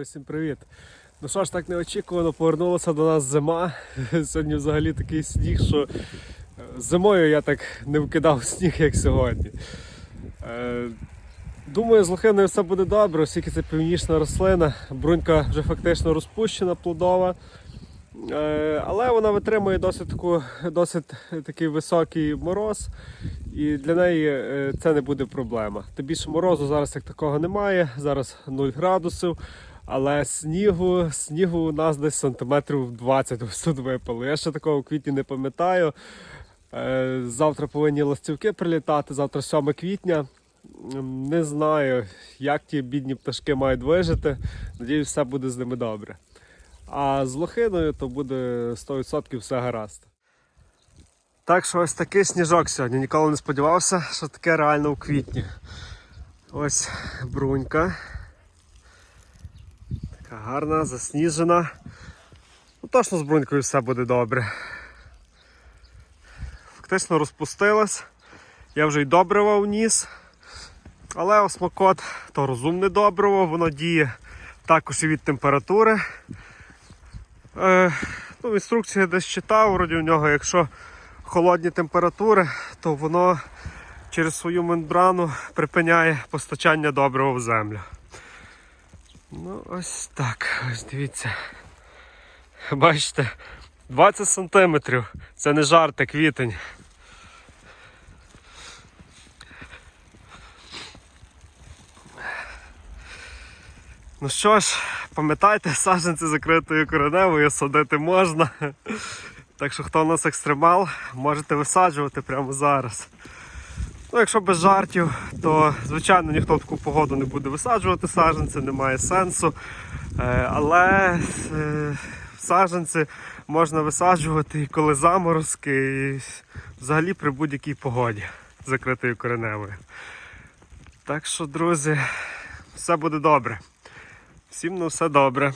Всім привіт. Ну що ж, так неочікувано повернулася до нас зима. Сьогодні взагалі такий сніг, що е, зимою я так не вкидав сніг, як сьогодні. Е, Думаю, з лохиною все буде добре, оскільки це північна рослина. Брунька вже фактично розпущена, плодова. Е, Але вона витримує досить, таку, досить такий високий мороз, і для неї це не буде проблема. Тим більше морозу зараз як такого немає, зараз 0 градусів, але снігу, снігу у нас десь сантиметрів 20 ось тут випало. Я ще такого в квітні не пам'ятаю. Е, Завтра повинні ластівки прилітати, завтра 7 квітня. Не знаю, як ті бідні пташки мають вижити. Надіюсь, все буде з ними добре. А з лохиною то буде 100% все гаразд. Так що ось такий сніжок сьогодні. Ніколи не сподівався, що таке реально у квітні. Ось брунька. Така гарна, засніжена. Ну, точно з брунькою все буде добре. Фактично розпустилась. Я вже й добрива вніс. Але осмокот то розумне добриво, воно діє також і від температури. Е, ну, в десь читав, вроді у нього, якщо холодні температури, то воно через свою мембрану припиняє постачання добрива в землю. Ну, ось так, ось дивіться. Бачите, 20 сантиметрів. Це не жарти, квітень. Ну що ж, пам'ятайте, саджанці закритою кореневою садити можна. Так що хто у нас екстремал, можете висаджувати прямо зараз. Ну, якщо без жартів, то звичайно ніхто в таку погоду не буде висаджувати саджанці, немає сенсу. Е, Але е, саджанці можна висаджувати і коли заморозки, і взагалі при будь-якій погоді закритою кореневою. Так що, друзі, все буде добре. Всім на все добре.